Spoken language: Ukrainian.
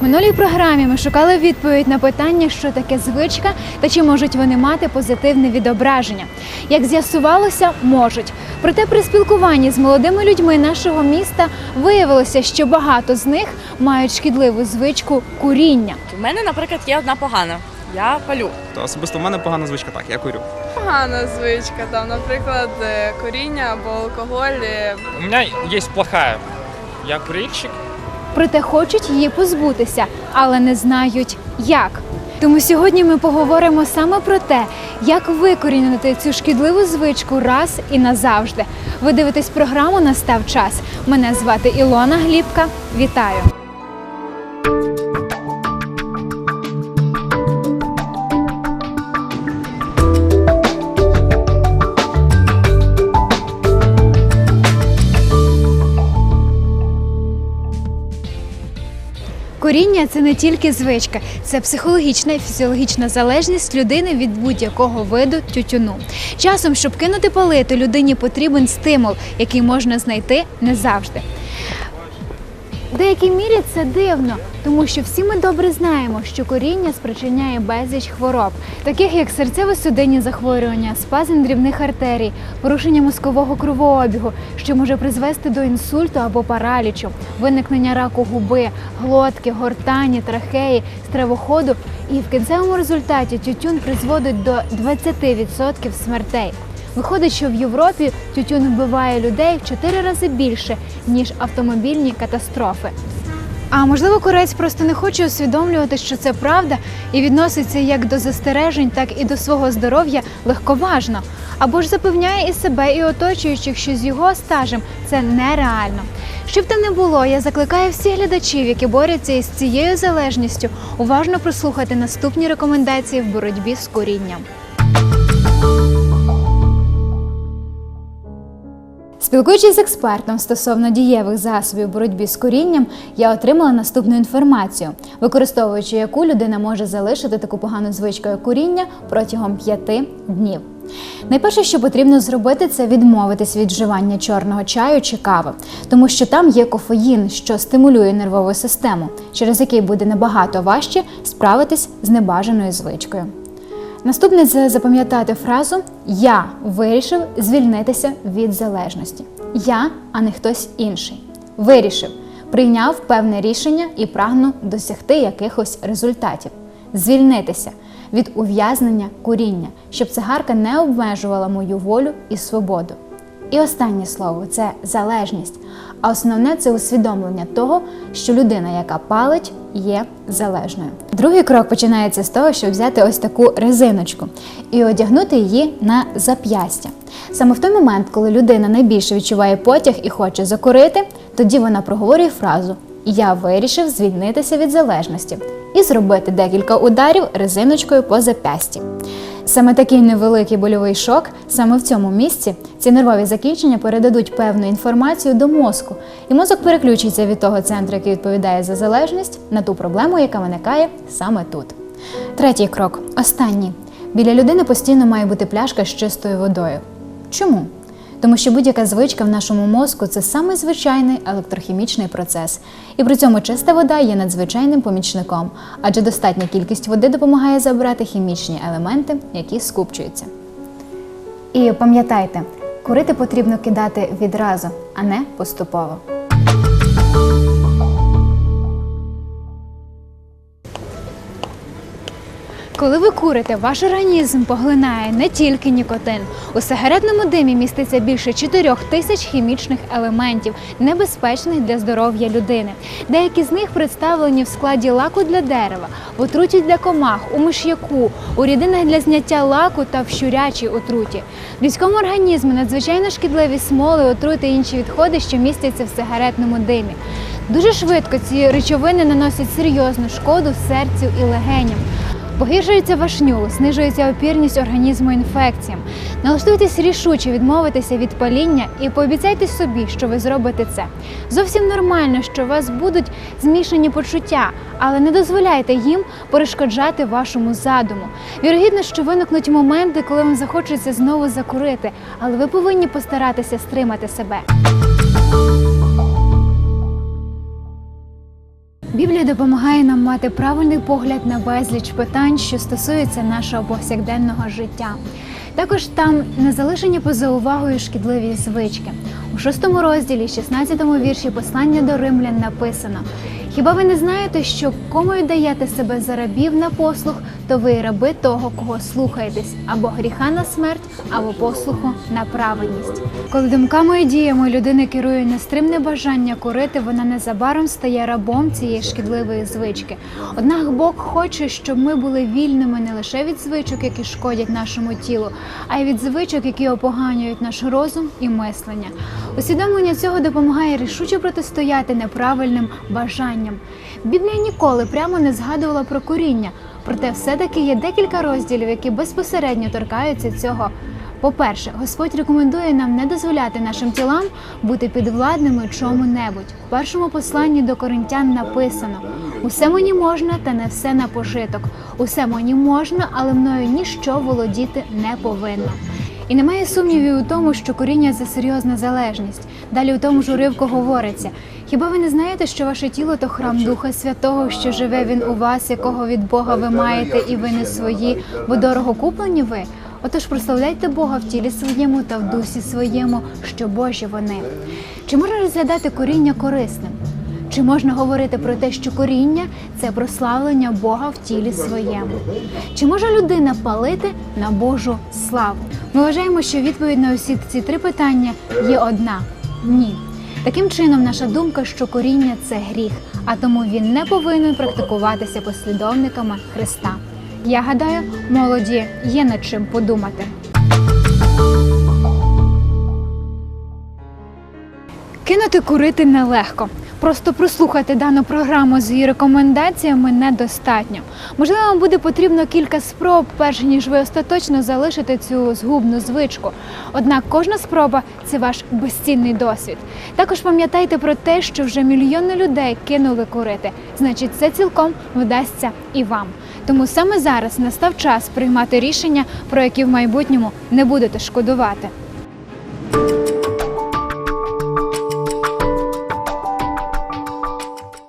В минулій програмі ми шукали відповідь на питання, що таке звичка та чи можуть вони мати позитивне відображення. Як з'ясувалося, можуть. Проте при спілкуванні з молодими людьми нашого міста виявилося, що багато з них мають шкідливу звичку куріння. У мене, наприклад, є одна погана. Я палю. То особисто в мене погана звичка так, я курю. Погана звичка, там, наприклад, е, куріння або алкоголь. е, У меня есть плохая. Я курильщик. Проте хочуть її позбутися, але не знають як. Тому сьогодні ми поговоримо саме про те, як викорінити цю шкідливу звичку раз і назавжди. Ви дивитесь програму Настав час. Мене звати Ілона Глібка. Вітаю! Куріння це не тільки звичка, це психологічна і фізіологічна залежність людини від будь-якого виду тютюну. Часом, щоб кинути палити, людині потрібен стимул, який можна знайти не завжди. В деякій мірі це дивно, тому що всі ми добре знаємо, що коріння спричиняє безліч хвороб, таких як серцево-судинні захворювання, спазм дрібних артерій, порушення мозкового кровообігу, що може призвести до інсульту або паралічу, виникнення раку губи, глотки, гортані, трахеї, стравоходу. І в кінцевому результаті тютюн призводить до 20% смертей. Виходить, що в Європі тютюн вбиває людей в 4 рази більше, ніж автомобільні катастрофи. А можливо, корець просто не хоче усвідомлювати, що це правда, і відноситься як до застережень, так і до свого здоров'я легковажно. Або ж запевняє і себе, і оточуючих, що з його стажем це нереально. Щоб там не було, я закликаю всіх глядачів, які борються із цією залежністю, уважно прослухати наступні рекомендації в боротьбі з курінням. Спілкуючись з експертом стосовно дієвих засобів боротьби з курінням, я отримала наступну інформацію, використовуючи яку людина може залишити таку погану звичку як куріння протягом п'яти днів. Найперше, що потрібно зробити, це відмовитись від вживання чорного чаю чи кави, тому що там є кофеїн, що стимулює нервову систему, через який буде набагато важче справитись з небажаною звичкою. Наступне це запам'ятати фразу Я вирішив звільнитися від залежності. Я, а не хтось інший. Вирішив, прийняв певне рішення і прагну досягти якихось результатів. Звільнитися від ув'язнення куріння, щоб цигарка не обмежувала мою волю і свободу. І останнє слово це залежність. А основне це усвідомлення того, що людина, яка палить, є залежною. Другий крок починається з того, щоб взяти ось таку резиночку і одягнути її на зап'ястя. Саме в той момент, коли людина найбільше відчуває потяг і хоче закурити, тоді вона проговорює фразу Я вирішив звільнитися від залежності і зробити декілька ударів резиночкою по зап'ясті. Саме такий невеликий больовий шок, саме в цьому місці ці нервові закінчення передадуть певну інформацію до мозку, і мозок переключиться від того центру, який відповідає за залежність, на ту проблему, яка виникає саме тут. Третій крок останній. Біля людини постійно має бути пляшка з чистою водою. Чому? Тому що будь-яка звичка в нашому мозку це самий звичайний електрохімічний процес. І при цьому чиста вода є надзвичайним помічником, адже достатня кількість води допомагає забрати хімічні елементи, які скупчуються. І пам'ятайте, курити потрібно кидати відразу, а не поступово. Коли ви курите, ваш організм поглинає не тільки нікотин. У сигаретному димі міститься більше 4 тисяч хімічних елементів, небезпечних для здоров'я людини. Деякі з них представлені в складі лаку для дерева, в отруті для комах, у миш'яку, у рідинах для зняття лаку та в щурячій отруті. В людському організмі надзвичайно шкідливі смоли, отрути і інші відходи, що містяться в сигаретному димі. Дуже швидко ці речовини наносять серйозну шкоду серцю і легеням. Погіршується ваш нюх, знижується опірність організму інфекціям. Налаштуйтесь рішуче відмовитися від паління і пообіцяйте собі, що ви зробите це. Зовсім нормально, що у вас будуть змішані почуття, але не дозволяйте їм перешкоджати вашому задуму. Вірогідно, що виникнуть моменти, коли вам захочеться знову закурити, але ви повинні постаратися стримати себе. Біблія допомагає нам мати правильний погляд на безліч питань, що стосуються нашого повсякденного життя. Також там не залишені поза увагою шкідливі звички. У шостому розділі, 16 вірші послання до римлян написано: Хіба ви не знаєте, що кому й даєте себе за рабів на послуг, то ви раби того, кого слухаєтесь, або гріха на смерть, або послуху на праведність. Коли думками і діями людини керує нестримне бажання курити, вона незабаром стає рабом цієї шкідливої звички. Однак Бог хоче, щоб ми були вільними не лише від звичок, які шкодять нашому тілу, а й від звичок, які опоганюють наш розум і мислення. Усвідомлення цього допомагає рішуче протистояти неправильним бажанням. Біблія ніколи прямо не згадувала про куріння, проте все-таки є декілька розділів, які безпосередньо торкаються цього. По-перше, Господь рекомендує нам не дозволяти нашим тілам бути підвладними чому-небудь. В першому посланні до коринтян написано: усе мені можна, та не все на пожиток. Усе мені можна, але мною ніщо володіти не повинно. І немає сумнівів у тому, що коріння це серйозна залежність. Далі у тому ж уривку говориться: хіба ви не знаєте, що ваше тіло то храм Духа Святого, що живе він у вас, якого від Бога ви маєте, і ви не свої, бо дорого куплені ви? Отож прославляйте Бога в тілі своєму та в дусі своєму, що Божі вони. Чи можна розглядати коріння корисним? Чи можна говорити про те, що коріння це прославлення Бога в тілі своєму? Чи може людина палити на Божу славу? Ми вважаємо, що відповідь на усі ці три питання є одна ні. Таким чином, наша думка, що коріння це гріх, а тому він не повинен практикуватися послідовниками Христа. Я гадаю, молоді є над чим подумати. Кинути курити нелегко. Просто прослухати дану програму з її рекомендаціями недостатньо. Можливо, вам буде потрібно кілька спроб, перш ніж ви остаточно залишите цю згубну звичку. Однак кожна спроба це ваш безцінний досвід. Також пам'ятайте про те, що вже мільйони людей кинули курити. Значить, це цілком вдасться і вам. Тому саме зараз настав час приймати рішення, про які в майбутньому не будете шкодувати.